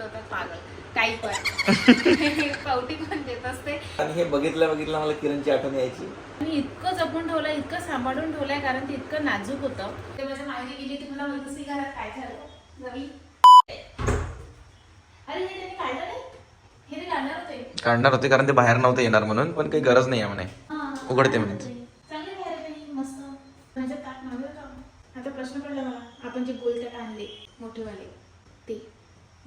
पागल. काही पण. पावटी पण देत असते. आणि हे बघितल्या बघितल्या मला किरणची आठवण यायची. मी इतकं जपून ठेवलंय इतकं सांभाळून ठेवलंय कारण ते इतकं नाजूक होतं. ते माझ्या मागे गेली ती मला असेल घरात काय झालं? रवी अरे हे त्यांनी काढलं नाही? हे ते काढणार होते. काढणार होते कारण ते बाहेर नव्हते येणार म्हणून पण काही गरज नाही आहे म्हणे. उघडते म्हणे ते. चांगले बाहेर आहे बाई, मस्त. माझ्या ताट मागे होतं. आता प्रश्न पडला मला. आपण जे गोलताट आणले मोठेवाले ते बसणार आहे पाहिजे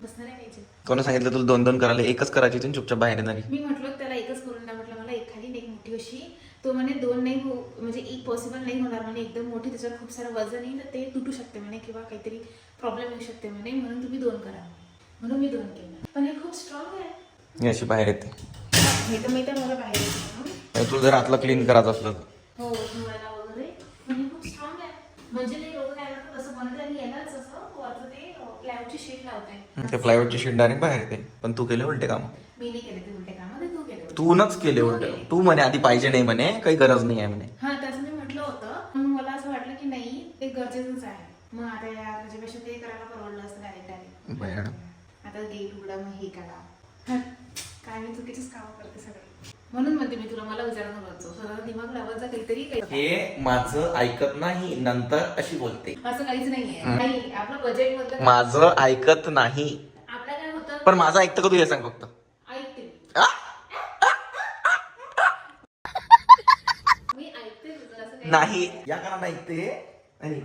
कोणी सांगितलं तुला दोन दोन करायला? एकच करायची होती चुपचाप बाहेर येणारी मी म्हटलं त्याला एकच करून द्या. म्हटलं मला एक खाली आणि एक मोठी अशी. तो म्हणे दोन नाही हो म्हणजे एक पॉसिबल नाही होणार म्हणे. एकदम मोठी त्याच्यावर खूप सारं वजन येईल तर ते तुटू शकते म्हणे किंवा काहीतरी प्रॉब्लेम येऊ शकते म्हणे. म्हणून तुम्ही दोन करा. म्हणून मी दोन केलं. पण हे खूप स्ट्रॉंग आहे. अशी बाहेर येते. हे तर माहिती आहे मला बाहेर येतं, तुला जर आतलं क्लीन करायचं असलं तर. हो धुवायला वगैरे. खूप स्ट्रॉंग आहे. म्हणजे ते रोज काय करतात तसं बनत आणि यालाच असं वरचं ते प्लायवूडची शीट लावते ते प्लायवूडची शीट डायरेक्ट बाहेर येते. पण तू केले उलटे काम. मी नाही केले ते उलटे काम. ते तू केले उलटे. तूनच केले उलटे. तू म्हणे आधी पाहिजे नाही म्हणे काही गरज नाही आहे म्हणे हा त्याचं मी म्हटलं होतं मग मला असं वाटलं की नाही ते गरजेचंच आहे मग आता या त्याच्यापेक्षा ते करायला परवडलं असतं डायरेक्ट डायरेक्ट बरं. आता गेट उघडा मग हे करा हं, काय मी चुकीचीच कामं करते सगळे म्हणून म्हणते मी तुला मला विचारणं करतो दिमाग लावायचा काहीतरी काही. हे माझं ऐकत नाही नंतर अशी बोलते. असं काहीच नाहीये. नाही आपलं बजेट मधलं माझं ऐकत नाही. आपलं काय होतं? पण माझं ऐकतं का तू हे सांग फक्त? ऐकते. मी. आ? मी ऐकते तुझं असं काही नाही. या कारण ऐकते. आणि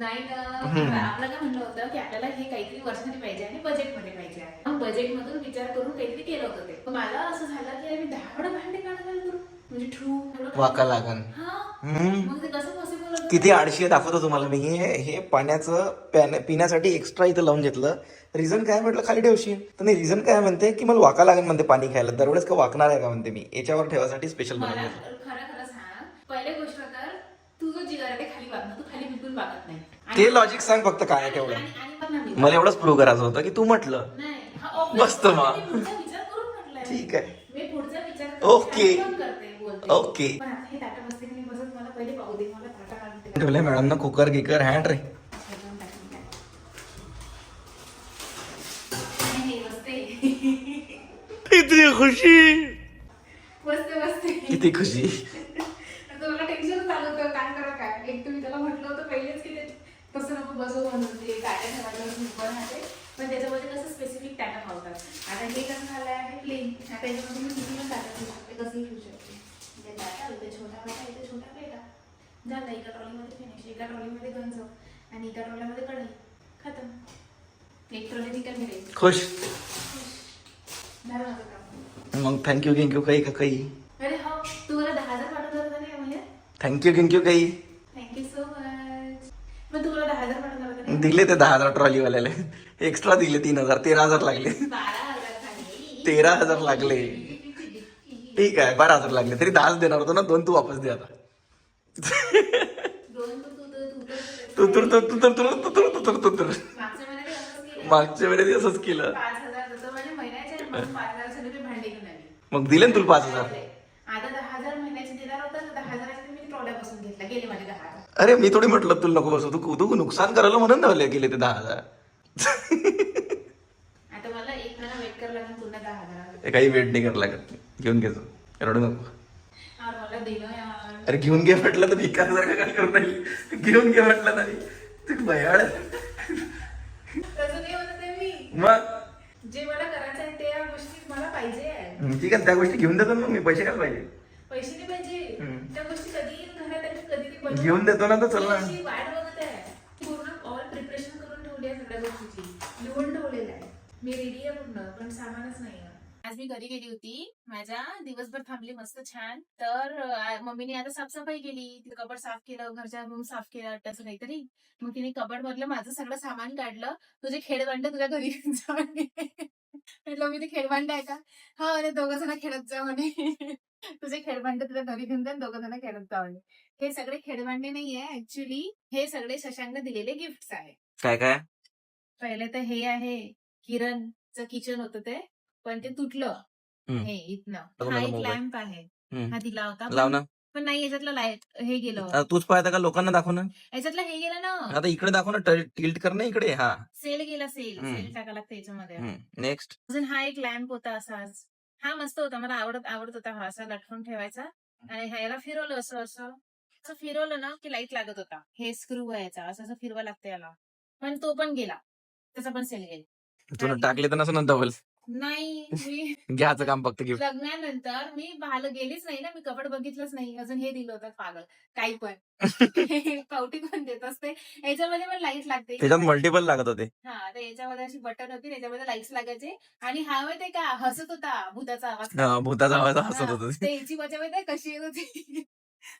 नाही ना. आपलं काय म्हणलं होतं की आपल्याला हे काहीतरी वर्षासाठी पाहिजे आणि बजेटमध्ये पाहिजे आहे. मग बजेट मधून विचार करून काहीतरी केलं होतं ते. मला असं झालं की मी दहा भांडे काढायला करू म्हणजे ठू वाका लागन. हा. मग ते कसं पॉसिबल किती आडशी दाखवतो तुम्हाला मी. हे हे पाण्याचं प्यान- पिण्यासाठी एक्स्ट्रा इथं लावून घेतलं. रिझन काय म्हटलं? खाली ठेवशील. तर नाही रिझन काय म्हणते? की मला वाका लागेल म्हणते पाणी खायला. दरवेळेस का वाकणार आहे का म्हणते मी? याच्यावर ठेवासाठी स्पेशल खरं खरं सांग. पहिली गोष्ट तर तू जो जिगार आहे ते खाली वागणं तू खाली बिलकुल वागत नाही आणि- ते लॉजिक सांग फक्त काय आहे तेवढं. मला एवढंच प्रूव्ह करायचं होतं की तू म्हटलं नाही obvious. मस्त मग. मी. ठीक आहे. ओके. ओके. ठेवलंय मॅडम ना कुकर गिकर हँड रे. किती खुशी किती खुशी आता मला टेन्शन चालू होतं काय करा काय एक तुम्ही त्याला म्हटलं होतं पहिलेच की ते तसं नको बसव म्हणून ते टाटा ठेवायला उभं राहते. पण त्याच्यामध्ये कसं स्पेसिफिक टाटा पावतात. आता हे कसं झालं आहे प्लेन आता याच्यामध्ये मी किती पण टाटा ठेवू शकते कसंही ठेवू शकते. म्हणजे टाटा इथे छोटा प्लेटा इथे छोटा प्लेटा झालं एका ट्रॉलीमध्ये फिनिश एका ट्रॉलीमध्ये गंज आणि एका ट्रॉलीमध्ये कढई. खतम. एक ट्रॉली रिकामी राहील खुश. झालं माझं काम मग थँक्यू थँक्यू काही का काही. अरे हो तू मला दहा हजार पाठवलं होतं नाही म्हणजे थँक्यू थँक्यू काही. दिले ते दहा हजार ट्रॉलीवाल्याला एक्स्ट्रा दिले तीन हजार तेरा हजार लागले तेरा हजार लागले ठीक आहे बारा हजार लागले तरी दहाच देणार होतो ना दोन तू वापस दे आता दोन तू तर तू तर तू तर तू तर तू तर तू मागच्या महिन्यात असंच केलं. वेळेस असंच केलं पाच हजार महिन्याचे मग दिले ना तुला पाच हजार बसून घेतला. गेले माझे दहा हजार. अरे मी थोडी म्हटलं तुला नको बसू तू तू नुकसान करायला म्हणून धावले गेले ते दहा हजार. आता मला एक महिना वेट करावं लागेल पुन्हा दहा हजार ते काही वेट नाही करायला लागत. घेऊन घे तू. रडू नको. यार मला दिलं यार अरे घेऊन घे म्हटलं तर भिकार सारखं काय करत नाही. घेऊन घे म्हटलं नाही तू भयाड. तसं नाही म्हणत आहे मी. मग? जे मला करायचं आहे त्या गोष्टी मला पाहिजे आहे. ठीक आहे त्या गोष्टी घेऊन देतो ना मी. पैसे काय पाहिजे. पैसे नाही पाहिजे हम्म. त्या गोष्टी कधी घरात कधी ते. घेऊन देतो ना तर चल मी ना अशी वाट बघत आहे पूर्ण ऑल प्रिपरेशन करून ठेवली आहे सगळ्या गोष्टीची लिहून ठेवलेलं आहे मी रेडी आहे पूर्ण पण सामानच नाही. आज मी घरी गेली होती. माझ्या दिवसभर थांबली मस्त छान. तर मम्मीने आता साफसफाई केली. तिथे कबड साफ केलं घरच्या रूम साफ केलं असं काहीतरी. मग तिने कबड मधलं माझं सगळं सामान काढलं. तुझे खेळभांड तुझ्या घरी. म्हटलं मी ते खेळभांड आहे का? हा अरे दोघं जण खेळत जा म्हणे. तुझे खेळभांड तुझ्या घरी घेऊन जा दोघं जण खेळत जा म्हणे. हे सगळे खेळभांडे नाहीये ऍक्च्युली हे सगळे शशांकने दिलेले गिफ्ट आहे. काय काय? पहिले तर हे आहे. किरणचं किचन होतं ते. पण ते तुटलं हम्म. हे इथनं. हा एक मोबाईल. लॅम्प आहे. हम्म. हा दिला होता लाव ना. पण नाही याच्यातलं लाइट हे गेलं. तूच पाहता का लोकांना दाखव ना. याच्यातलं हे गेलं ना. आता इकडे दाखव ना टिल्ट कर ना इकडे. हा. सेल गेला सेल. हम्म. सेल टाका लागतं याच्यामध्ये. नेक्स्ट. अजून हा एक लॅम्प होता असाच हा मस्त होता. मला आवडत आवडत होता हा असा लटकून ठेवायचा. आणि ह्याला फिरवलं असं असं. असं फिरवलं ना की लाइट लागत होता. हे स्क्रू आहे याचा. असं असं फिरवा लागतं याला. पण तो पण गेला. त्याचा पण सेल गेला. तुला टाकले तर नसं ना डबल नाही मी घ्यायचं काम फक्त गिफ्ट. लग्नानंतर मी पाहिलं गेलीच नाही ना मी कपड बघितलंच नाही. अजून हे दिलं होतं पागल काही पण. पावटी पण देत असते. याच्यामध्ये पण लाइट लागते. त्याच्यात मल्टिपल लागत होते. हा तर याच्यामध्ये अशी बटन होती त्याच्यामध्ये लाईट्स लागायचे. आणि हा माहितीये का हसत होता भूताचा आवाज. हा, भूताचा आवाज हसत होता. ते याची मजा माहितीये कशी येत होती?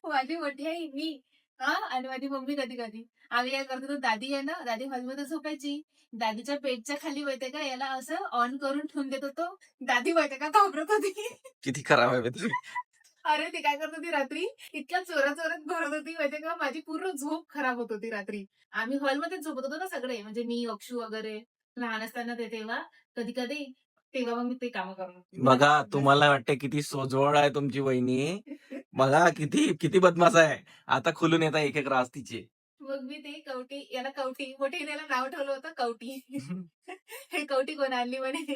माझी मोठी आई मी. हा? आणि माझी मम्मी कधी कधी. आम्ही काय करतो दादी आहे ना दादी हॉलमध्ये झोपायची. दादीच्या पेटच्या खाली माहितीये का याला असं ऑन करून ठेवून देत होतो. दादी माहितीये का घाबरत होती. किती खराब आहे. अरे ती काय करत होती रात्री? इतक्या चोरा चोरात भरत होती माहितीये का माझी पूर्ण झोप खराब होत होती रात्री. आम्ही हॉलमध्येच झोपत होतो ना सगळे म्हणजे मी अक्षू वगैरे लहान असताना ते तेव्हा. कधी कधी तेव्हा मग मी ते काम करून बघा तुम्हाला वाटते किती सोजवळ आहे तुमची वहिनी. बघा किती किती बदमाश आहे. आता खुलून येतात एक एक राज तिचे. मग मी ते कवटी याला कवटी मोठी याला नाव ठेवलं होतं कवटी. हे कवटी कोण आणली म्हणे?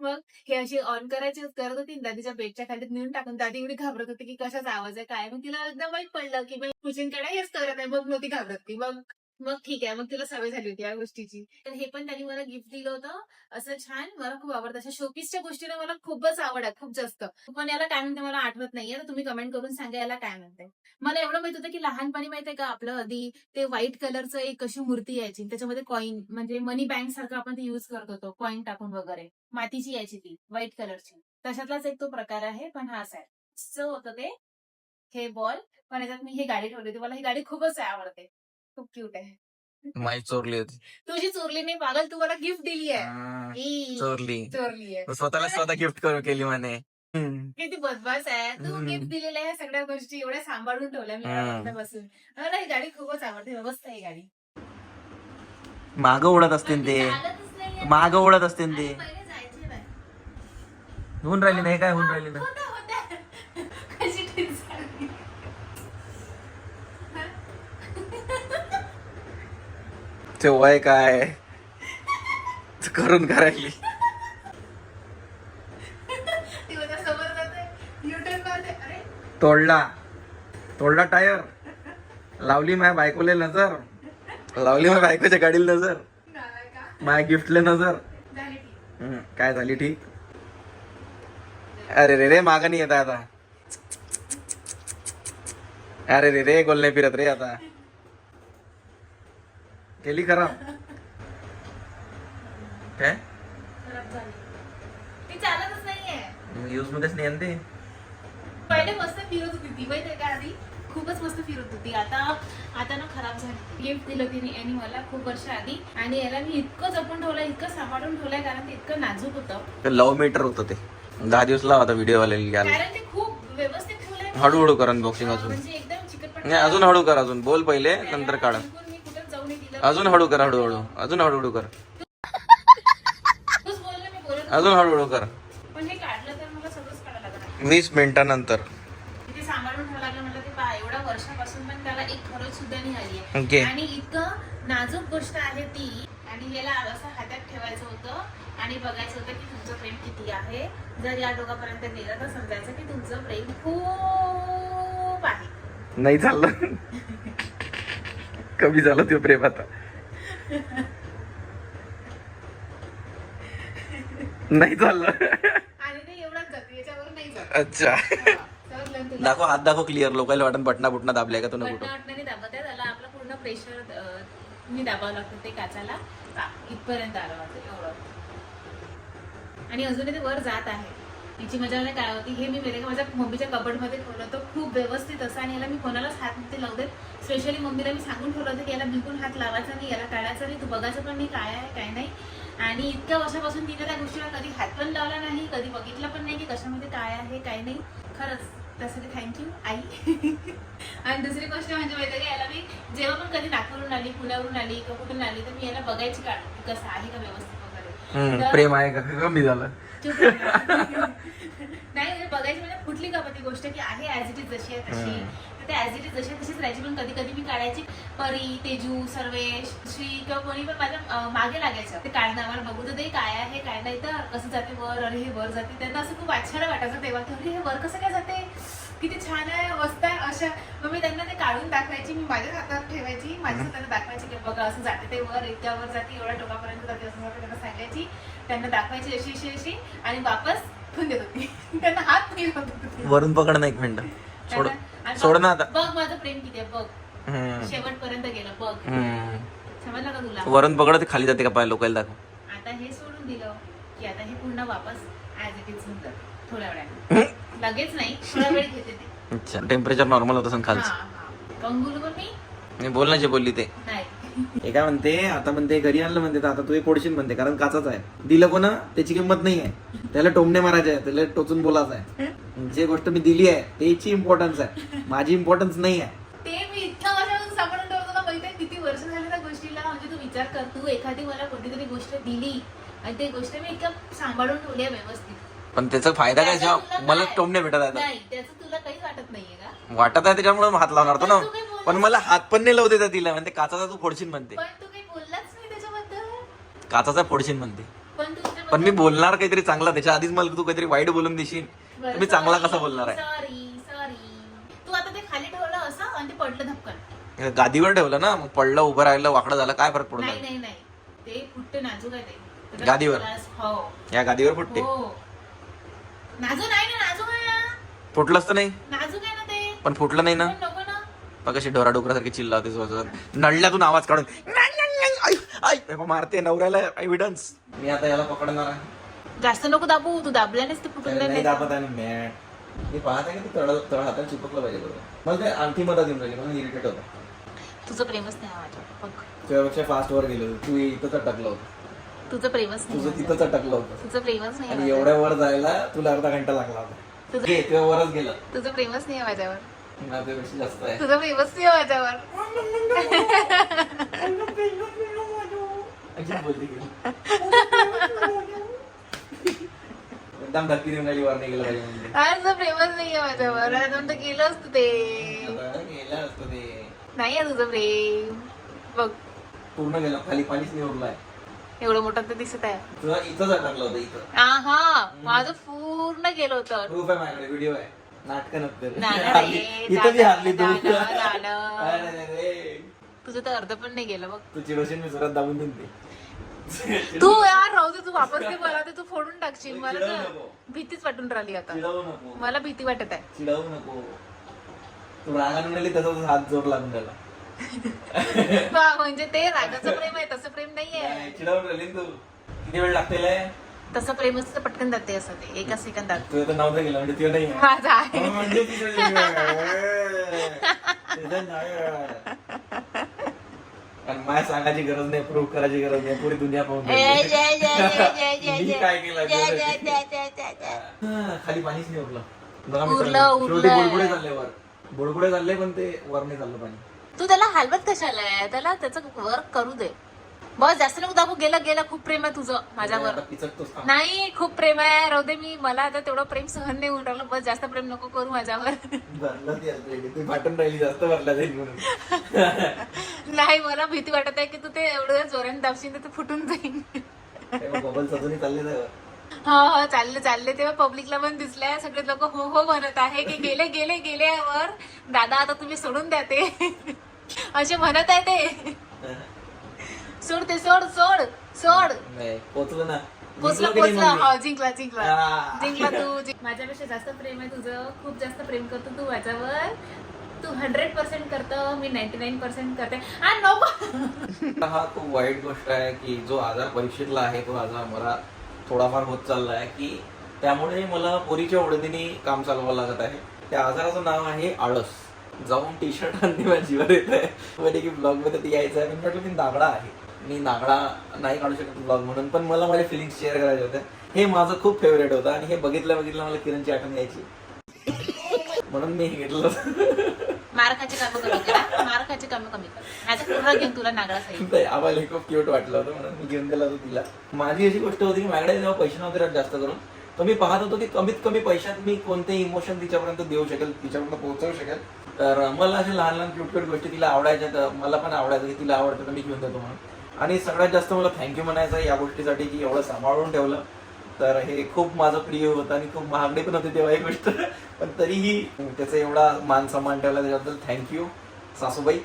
मग हे अशी ऑन करायची करत होती दादीच्या बेडच्या खाली नेऊन टाकून दादी एवढी घाबरत होती की कशाचा आवाज आहे काय मग तिला एकदम वाईट पडलं की कुचिनकडे हेच करत आहे. मग नव्हती घाबरत ती. मग मग ठीक आहे मग तिला सवय झाली होती या गोष्टीची. तर हे पण त्यांनी मला गिफ्ट दिलं होतं. असं छान मला खूप आवडतं. अशा शोपीसच्या गोष्टीला मला खूपच आवड आहे खूप जास्त. पण याला काय म्हणते मला आठवत नाहीये. तर तुम्ही कमेंट करून सांगा याला काय म्हणते. मला एवढं माहीत होतं की लहानपणी माहितीये का आपलं आधी ते व्हाईट कलरचं एक अशी मूर्ती यायची. त्याच्यामध्ये कॉईन म्हणजे मनी बँक सारखं आपण ते युज करत होतो कॉईन टाकून वगैरे. मातीची यायची ती व्हाईट कलरची तशातलाच एक तो प्रकार आहे पण हा असा आहे. होतं ते हे बॉल पण याच्यात मी ही गाडी ठेवली होती. मला ही गाडी खूपच आवडते. खूप क्यूट आहे. माई चोरली होती. तुझी चोरली नाही पागल तू मला गिफ्ट दिली आहे. ई, चोरली. चोरली आहे. स्वतःला स्वतः गिफ्ट करू केली म्हणे. हम्म. किती बदमाश आहे. तू हम्म. गिफ्ट दिलेल्या ह्या सगळ्या गोष्टी एवढ्या सांभाळून ठेवल्या मी. आतापासून मला ही गाडी खूपच आवडते मस्त आहे ही गाडी. मागं ओढत असतील ते. मागं ओढत असतील ते. होऊन राहिली नाही काय? होऊन राहिली ना होतं, होतं. कशी ट्रिक झाली. ते वय काय? करून करायली. तोडला. तोडला टायर. लावली माझ्या बायकोले नजर. लावली माझ्या बायकोच्या गाडीला नजर. माझ्या गिफ्टले नजर. काय झाली ठीक? अरे रे रे मागा नाही येत आहे आता. अरे रे रे गोल नाही फिरत रे आता. केली खराब. काय? खराब झाली. ती चालतच नाहीये. यूज मध्येच नाही आहे ना ते पहिले मस्त फिरत होती ती माहितीये का आधी? खूपच मस्त फिरत होती. आता आता ना खराब झाली. गिफ्ट दिलं तिने यांनी मला खूप वर्ष आधी. आणि याला मी इतकं जपून ठेवलंय इतकं सांभाळून ठेवलंय कारण ते इतकं नाजूक होतं. लव्ह मीटर होतं ते. दहा दिवस लावा होता व्हिडिओ वाले घ्यायला. कारण ते खूप व्यवस्थित ठेवलंय. हळूहळू कर अनबॉक्सिंग अजून. म्हणजे एकदम चिकटपट नाही अजून हळू कर अजून. बोल पहिले नंतर काढ. अजून हळू कर हळूहळू. अजून हळूहळू कर. अजून हळूहळू कर. वीस मिनिटानंतर. ओके. आणि इतकं नाजूक गोष्ट आहे ती आणि याला असं हातात ठेवायचं होतं आणि बघायचं होतं की तुमचं प्रेम किती आहे. जर या डोकापर्यंत गेलं तर समजायचं की तुमचं प्रेम खूप आहे. नाही चाललं कमी झालं ते प्रेम आता. नाही चाललं. अच्छा. हा? दाखव हात दाखव क्लिअर लोकांना वाटत बटना बुटना दाबल्या का तुला पूर्ण प्रेशर मी दाबावं लागतं ते काचाला. हा, इथपर्यंत आलं माझं एवढं. आणि अजूनही ते वर जात आहे. तिची मजा काय होती हे मी मेरे माझ्या मम्मीच्या कबडमध्ये ठेवलं होतं. खूप व्यवस्थित असं आणि याला मी कोणालाच हात नव्हते लावू देत स्पेशली मम्मीला मी सांगून ठेवलं होतं की याला बिलकुल हात लावायचा नाही याला काढायचा नाही तू बघायचं पण नाही काय आहे काय नाही. आणि इतक्या वर्षापासून तिने त्या गोष्टीला कधी हात पण लावला नाही कधी बघितलं पण नाही की कशामध्ये काय आहे काय नाही. खरंच त्यासाठी थँक्यू आई. आणि दुसरी गोष्ट म्हणजे माहिती का याला मी जेव्हा पण कधी नागपूरहून आली पुण्यावरून आली किंवा कुठून आली तर मी याला बघायची काढ कसं आहे का व्यवस्थित वगैरे. प्रेम आहे का? कमी झालं चुप राहा. नाही म्हणजे बघायची म्हणजे फुटली का पण ती गोष्ट की आहे ऍज इट इज जशी आहे तशी. तर ते ऍज इट इज जशी तशीच राहायची. पण कधी कधी मी काढायची परी तेजू सर्वेश श्री किंवा कोणी पण माझ्या मागे लागायचं ते काढणं आम्हाला बघू तर ते काय आहे काय नाही तर कसं जाते वर अरे हे वर जाते. त्यांना असं खूप आश्चर्य वाटायचं तेव्हा की अरे हे वर कसं काय जाते? किती छान आहे मस्त आहे अशा. मग मी त्यांना ते काढून दाखवायची मी माझ्या हातात ठेवायची. माझ्या हाताने दाखवायची की बघा असं जाते ते वर इतक्या वर जाते एवढ्या टोकापर्यंत जाते असं त्यांना सांगायची. त्यांना दाखवायची अशी अशी अशी. आणि वापस देत होती त्यांना हात नाही लावत होती. वरून पकड ना एक मिनिट. सोड त्यांना- आणि सोड ना आता. बघ माझं प्रेम किती आहे बघ. हम्म. शेवटपर्यंत गेलं बघ. हम्म. समजलं का तुला? वरून पकड ते खाली जाते का पाय लोकायला दाखव. आता हे सोडून दिलं की आता हे पूर्ण वापस ऍज इट इज. थोड्या वेळाने. लगेच नाही थोडा वेळ घेते ते. अच्छा टेम्परेचर नॉर्मल होत असेल हा खालचं. हा कंगुल मी मी बोल ना जे बोलली ते. नाही. हे काय म्हणते? आता म्हणते घरी आणलं म्हणते तर आता तू पोडशील म्हणते कारण काचाच आहे. दिलं कोणा? त्याची किंमत नाही आहे. त्याला टोमणे मारायचे आहे त्याला टोचून बोलायचं आहे. जे गोष्ट मी दिली आहे त्याची इम्पॉर्टन्स आहे. माझी इम्पॉर्टन्स नाही आहे. ते मी इतक्या वर्षापासून सांभाळून ठेवतो ना माहिती आहे किती वर्ष झाले त्या गोष्टीला. म्हणजे तू विचार कर तू एखादी मला कोणती तरी गोष्ट दिली आणि ती गोष्ट मी इतक्या सांभाळून ठेवली आहे व्यवस्थित. पण त्याचा फायदा काय मला? टोमणे भेटत आहेत नाही त्याचं तुला काहीच वाटत नाहीये का? वाटत आहे त्याच्यामुळे हात लावणार तो ना पण मला हात पण नाही लावू देतात तिला म्हणते काचाचा तू फोडशील म्हणते. पण तू काही बोललाच नाही त्याच्याबद्दल? काचाचा फोडशील म्हणते. पण तू त्याच्याबद्दल- पण मी बोलणार काहीतरी चांगला त्याच्या आधीच मला तू काहीतरी वाईट बोलून देशील. तर मी चांगला कसा बोलणार आहे? सॉरी सॉरी तू आता ते खाली ठेवलं असं आणि ते पडलं धपकन. गादीवर ठेवलं ना मग पडलं उभं राहिलं वाकडं झालं काय फरक पडून नाही जाईल? नाही नाही. ते फुटते नाजूक आहे ते. त्याला गादीवर? हो. या गादीवर फुटते. हो. नाजूक आहे ना नाजूक आहे? ना फुटलंच तर नाही. नाजूक आहे ना ते. पण फुटलं नाही ना? पण नको ना मग कशी डोरा डोकरासारखी चिल्ला होते स्वतः नळल्यातून आवाज काढून "नाही, नाही, नाही, आई, आई." हे बघ, मारते नवऱ्याला एव्हिडन्स मी आता याला पकडणार आहे. जास्त नको दाबू तू दाबल्यानेच ते फुटून त्याला नाही जाईल दाबत आहे ना मॅट मी पाहत आहे की तू तळ तळ हाताला चिपकलं पाहिजे बरोबर मला ते आणखी मदत येऊन राहिली मला इरिटेट होतं. तुझं प्रेमच नाही आहे माझ्यावर बघ. तुझ्यापेक्षा फास्ट वर गेलो तू इथंच अटकलं होतं. तुझं प्रेमच नाही तुझं तिथंच अटकलं होतं. माझ्यावर. तुझं प्रेमच नाही आणि माझ्यावर. एवढ्या वर जायला तुला अर्धा घंटा लागला होता. तुझं घे तुझ्या वरच गेलं. तुझं प्रेमच नाही आहे माझ्यावर. माझ्यापेक्षा जास्त आहे तुझं प्रेमच नाही आहे माझ्यावर बोलते की. एकदम धक्की देऊन राहिली वर नाही गेलं पाहिजे म्हणजे अरे तुझं प्रेमच नाही आहे माझ्यावर अरे तुमचं गेलं असतं ते आता गेलं असतं ते नाही आहे तुझं प्रेम बघ पूर्ण गेलं खाली पाणीच नाही उरलाय एवढं मोठं ते दिसत आहे तुला इथंच अटकलं होतं इथं हा माझं पूर्ण गेलं होतं प्रूफ आहे माझ्याकडे व्हिडिओ आहे नाटक हारली. इथं बी हारली तू. तुझं तर अर्ध पण नाही गेलं बघ. तू चिडवशील मी दाबून देईन ते तू यार राहू दे तू वापस दे मला ते तू फोडून टाकशील मला तर. भीतीच वाटून राहिली आता. मला भीती वाटत आहे. चिडवू नको. तू रागाने तसं हात जोर लागून वा, म्हणजे ते रागाचं प्रेम आहे तसं प्रेम नाहीये. नाही, चिडवून राहिली तू. किती वेळ लागतेल तसं प्रेम असतं तर पटकन जाते असं ते एका सेकंदात तुझं तर नव्हतं गेलं म्हणजे तुझं नाही आहे. माझं आहे हो, म्हणजे तुझं तुझं नाही. आणि मला सांगायची गरज नाही प्रूव्ह करायची गरज नाही पुरी दुनिया पाहून. जय, जय, जय, जय, जय, मी जय. काय केलं जय, जय, जय, जय, जय, जय. हा, खाली पाणीच नाही उरलं बघा उरलं, मित्रांनो, उरलं. शेवटी बुडबुडे चालले वर बुडबुडे चालले पण ते वर नाही चाललं पाणी तू त्याला हलवत कशाला आहे त्याला त्याचं वर्क करू दे बस जास्त नको दाबू गेलं गेलं. खूप प्रेम आहे तुझं माझ्यावर. नाही खूप प्रेम आहे. राहू दे मी मला आता तेवढं प्रेम सहन नाही होऊन राहिलं बस जास्त प्रेम नको करू माझ्यावर. नाही मला भीती वाटत आहे की तू ते एवढं जोराने दाबशील तर ते फुटून जाईल. चालले जाय हा हा चालले चालले. तेव्हा पब्लिकला पण दिसलंय. सगळे लोक हो हो म्हणत आहे की गेले गेले गेले वर दादा आता तुम्ही सोडून द्या ते. असे म्हणत आहे ते. सोड ते सोड सोड सोड. नाही पोचलं ना. पोचला जिंकलो की नाही पोचला. मग हा मी? जिंकला जिंकला. हा. जिंकला तू जिंक- माझ्यापेक्षा जास्त प्रेम आहे तुझं. खूप जास्त प्रेम करतो तू माझ्यावर. तू हंड्रेड पर्सेंट करतो मी नाईन्टी नाईन पर्सेंट करते. आ नको. हा खूप वाईट गोष्ट आहे की जो आजार परीक्षेतला आहे तो आजार मला थोडाफार होत चालला आहे की त्यामुळे मला पोरीच्या ओढतीने काम चालवावं लागत आहे. त्या आजाराचं नाव आहे आळस. जाऊन टी शर्ट आणणे माझ्या जीवर येत आहे म्हणजे की ब्लॉगमध्ये ते यायचं आहे. पण म्हटलं मी नागडा आहे. मी नागडा नाही काढू शकत ब्लॉग म्हणून पण मला माझे फिलिंग्स शेअर करायचे होते हे माझं खूप फेवरेट होतं आणि हे बघितल्या बघितलं मला किरणची आठवण यायची. म्हणून मी हे घेतलं मार खायची कामं कमी करा. मार खायची कामं कमी कर. माझं पूर्ण घेऊन तुला नागरा साई. नाही, आम्हाला हे खूप क्यूट वाटलं होतं म्हणून मी घेऊन दिला होता तिला. माझी अशी गोष्ट होती की माझ्याकडे जेव्हा पैसे नव्हते जास्त करून तर मी पाहत होतो की कमीत कमी पैशात मी कोणते इमोशन तिच्यापर्यंत देऊ शकेल तिच्यापर्यंत पोहोचवू शकेल. तर मला अशा लहान लहान क्यूट क्यूट गोष्टी तिला आवडायच्या तर मला पण आवडायचं की तिला आवडतं तर मी घेऊन देतो म्हणून. आणि सगळ्यात जास्त मला थँक्यू म्हणायचं आहे या गोष्टीसाठी की एवढं सांभाळून ठेवलं. तर हे खूप माझं प्रिय होतं आणि खूप महागडे पण होती तेव्हा ही गोष्ट. पण तरीही त्याचा एवढा मान सन्मान ठेवला त्याच्याबद्दल थँक्यू सासूबाई.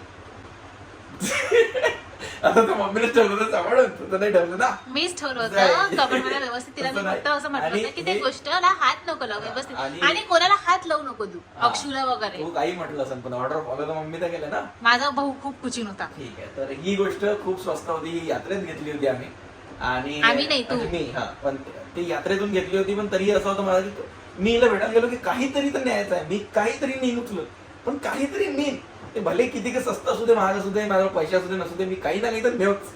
आता तर मम्मीने ठेवलं तर सांभाळून तू तर नाही ठेवलं ना. मीच ठेवलं होतं. नाही. कबड मला व्यवस्थित तिला मी तसं नाही. फक्त असं म्हटलं होतं की ते गोष्टला हात नको लावू व्यवस्थित. आणि- कोणाला हात लावू नको तू हा. अक्षुला वगैरे. तू काही म्हटलं असेल पण ऑर्डर फॉलो तर मम्मी तर केलं ना. माझा भाऊ खूप कुचिन होता. ठीक आहे तर ही गोष्ट खूप स्वस्त होती ही यात्रेत घेतली होती आम्ही. आणि आम्ही नाही, तू. मी हा पण ती यात्रेतून घेतली होती पण तरी असं होतं मला की मी हिला भेटायला गेलो की काहीतरी तर न्यायचं आहे. मी काहीतरी नेईन उचलं पण काहीतरी नेईन ते भले किती काही स्वस्त असू दे महाग असू दे माझ्यावर पैसे असू दे नसू दे मी काही ना काही तर नेऊच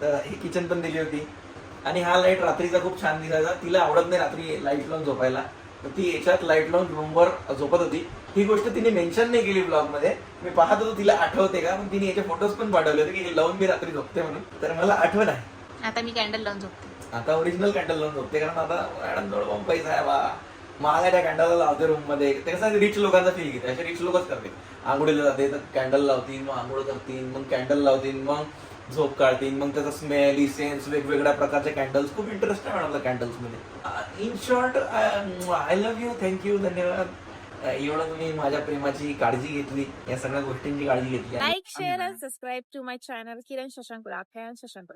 तर ही किचन पण दिली होती. आणि हा लाइट रात्रीचा खूप छान दिसायचा. तिला आवडत नाही रात्री लाइट लावून झोपायला. तर ती याच्यात लाइट लावून रूमवर झोपत होती. ही गोष्ट तिने मेन्शन नाही केली ब्लॉगमध्ये. मी पाहत होतो तिला आठवते का? पण तिने याचे फोटोज पण पाठवले होते की लावून मी रात्री झोपते म्हणून. तर मला आठवण आहे. आता मी कॅन्डल लावून झोपते. आता ओरिजिनल कॅन्डल लावून झोपते कारण आता मॅडम जवळ पण पैसा आहे बा. महाग त्या कॅन्डलला लावते रूममध्ये. ते कसं रिच लोकांचा फील घेते. असे रिच लोकच करते. आंघोळीला जाते तर कॅन्डल लावतील मग आंघोळ करतील मग कॅन्डल लावतील मग झोप काढतील मग त्याचा स्मेल इसेन्स वेगवेगळ्या प्रकारचे कॅन्डल्स खूप इंटरेस्ट आहे madam कॅन्डल्समध्ये. In short I love you thank you धन्यवाद. अं, एवढं तुम्ही माझ्या प्रेमाची काळजी घेतली या सगळ्या गोष्टींची काळजी घेतली. Like share and subscribe to my channel Kiran Shashank Shashank